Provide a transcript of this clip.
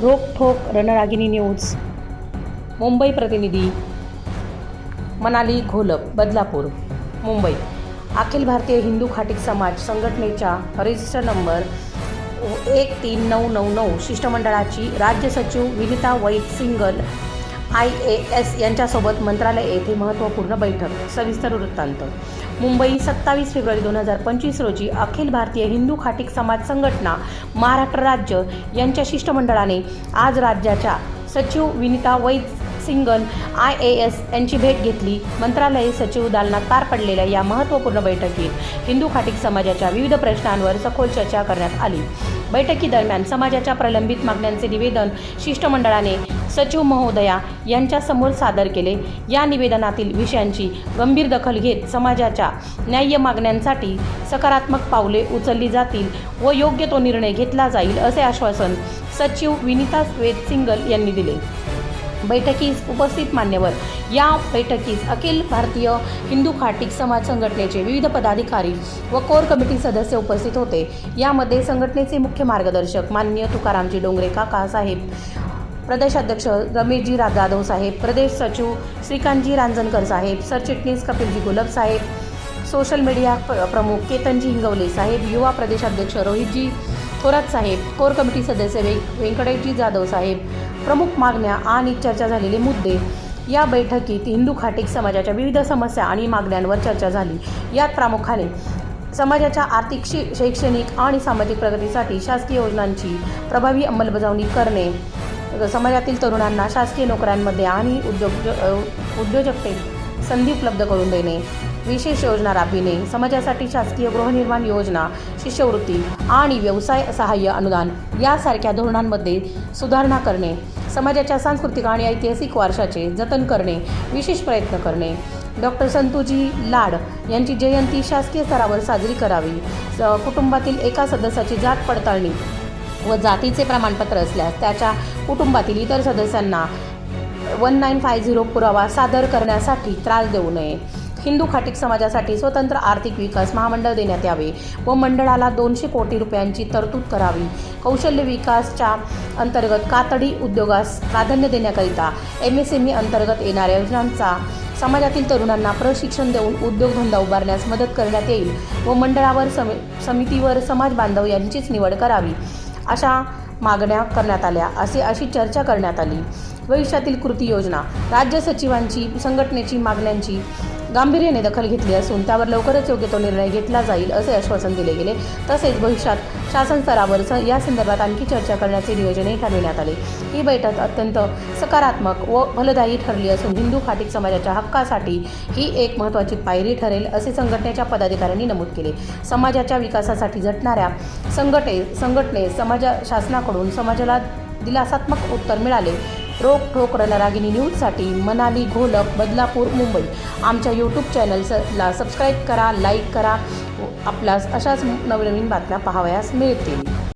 रोकठोक Ranragini news. Mumbai प्रतिनिधी. मनाली घोलप बदलापूर मुंबई. अखिल भारतीय हिंदू खाटिक समाज संघटनेच्या रजिस्टर नंबर एक तीन नऊ नऊ नऊ शिष्टमंडळाची राज्य सचिव Vinita Vaid Singal I A S यांच्यासोबत मंत्रालय येथे महत्त्वपूर्ण बैठक सविस्तर वृत्तांत. मुंबई सत्तावीस फेब्रुवारी दोन हजार पंचवीस रोजी अखिल भारतीय हिंदू खाटीक समाज संघटना महाराष्ट्र राज्य यांच्या शिष्टमंडळाने आज राज्याच्या सचिव Vinita Vaid Singal I A S यांची भेट घेतली. मंत्रालय सचिव दालनात पार पडलेल्या या महत्त्वपूर्ण बैठकीत हिंदू खाटिक समाजाच्या विविध प्रश्नांवर सखोल चर्चा करण्यात आली. बैठकीदरम्यान समाजाच्या प्रलंबित मागण्यांचे निवेदन शिष्टमंडळाने सचिव महोदया यांच्यासमोर सादर केले. या निवेदनातील विषयांची गंभीर दखल घेत समाजाच्या न्याय्य मागण्यांसाठी सकारात्मक पावले उचलली जातील व योग्य तो निर्णय घेतला जाईल असे आश्वासन सचिव विनिता वेद सिंगल यांनी दिले. बैठकीस उपस्थित मान्यवर. या बैठकीस अखिल भारतीय हिंदू खाटीक समाज संघटनेचे विविध पदाधिकारी व कोर कमिटी सदस्य उपस्थित होते. यामध्ये संघटनेचे मुख्य मार्गदर्शक मान्य तुकारामजी डोंगरे काका साहेब प्रदेशाध्यक्ष रमेशजी रा जाधव साहेब प्रदेश सचिव श्रीकांतजी रांजणकर साहेब सरचिटणीस कपिलजी गुलब साहेब सोशल मीडिया प्र- प्रमुख केतनजी हिंगवले साहेब युवा प्रदेशाध्यक्ष रोहितजी थोरात साहेब कोर कमिटी सदस्य वे वेंकटेशजी जाधव साहेब प्रमुख मागण्या आणि चर्चा झालेले मुद्दे. या बैठकीत हिंदू खाटिक समाजाच्या विविध समस्या आणि मागण्यांवर चर्चा झाली. यात प्रामुख्याने समाजाच्या आर्थिक शि शैक्षणिक आणि सामाजिक प्रगतीसाठी शासकीय योजनांची प्रभावी अंमलबजावणी करणे समाजातील तरुणांना शासकीय नोकऱ्यांमध्ये आणि उद्योग उद्योजकतेत संधी उपलब्ध करून देणे विशेष योजना राबविणे समाजासाठी शासकीय गृहनिर्माण योजना शिष्यवृत्ती आणि व्यवसाय सहाय्य अनुदान यासारख्या धोरणांमध्ये सुधारणा करणे समाजाच्या सांस्कृतिक आणि ऐतिहासिक वारशाचे जतन करणे विशेष प्रयत्न करणे. डॉक्टर संतूजी लाड यांची जयंती शासकीय स्तरावर साजरी करावी. स- कुटुंबातील एका सदस्याची जात पडताळणी व जातीचे प्रमाणपत्र असल्यास त्याच्या कुटुंबातील इतर सदस्यांना वन नाईन फाय झिरो पुरावा सादर करण्यासाठी त्रास देऊ नये. हिंदू खाटीक समाजासाठी स्वतंत्र आर्थिक विकास महामंडळ देण्यात यावे व मंडळाला दोनशे कोटी रुपयांची तरतूद करावी. कौशल्य विकासच्या अंतर्गत कातडी उद्योगास प्राधान्य देण्याकरिता एम एस एम ई अंतर्गत येणाऱ्या योजनांचा समाजातील तरुणांना प्रशिक्षण देऊन उद्योगधंदा उभारण्यास मदत करण्यात येईल व मंडळावर सम समितीवर समाज बांधव यांचीच निवड करावी अशा मागण्या करण्यात आल्या असे अशी चर्चा करण्यात आली. भविष्यातील कृती योजना राज्य सचिवांची संघटनेची मागण्यांची गांभीर्याने दखल घेतली असून त्यावर लवकरच योग्य तो निर्णय घेतला जाईल असे आश्वासन दिले गेले. तसेच भविष्यात शासन स्तरावर स- या संदर्भात आणखी चर्चा करण्याचे नियोजनही ठरविण्यात आले. ही बैठक अत्यंत सकारात्मक व फलदायी ठरली असून हिंदू खाटिक समाजाच्या हक्कासाठी ही एक महत्त्वाची पायरी ठरेल असे संघटनेच्या पदाधिकाऱ्यांनी नमूद केले. समाजाच्या विकासासाठी झटणाऱ्या संघटे संघटने समाजा शासनाकडून समाजाला दिलासात्मक उत्तर मिळाले. रोकठोक रणरागिणी न्यूजसाठी मनाली घोलप बदलापूर मुंबई. आमच्या यूट्यूब चॅनल्सला सबस्क्राईब करा लाईक करा. आपल्यास अशाच नवनवीन बातम्या पाहावयास मिळतील.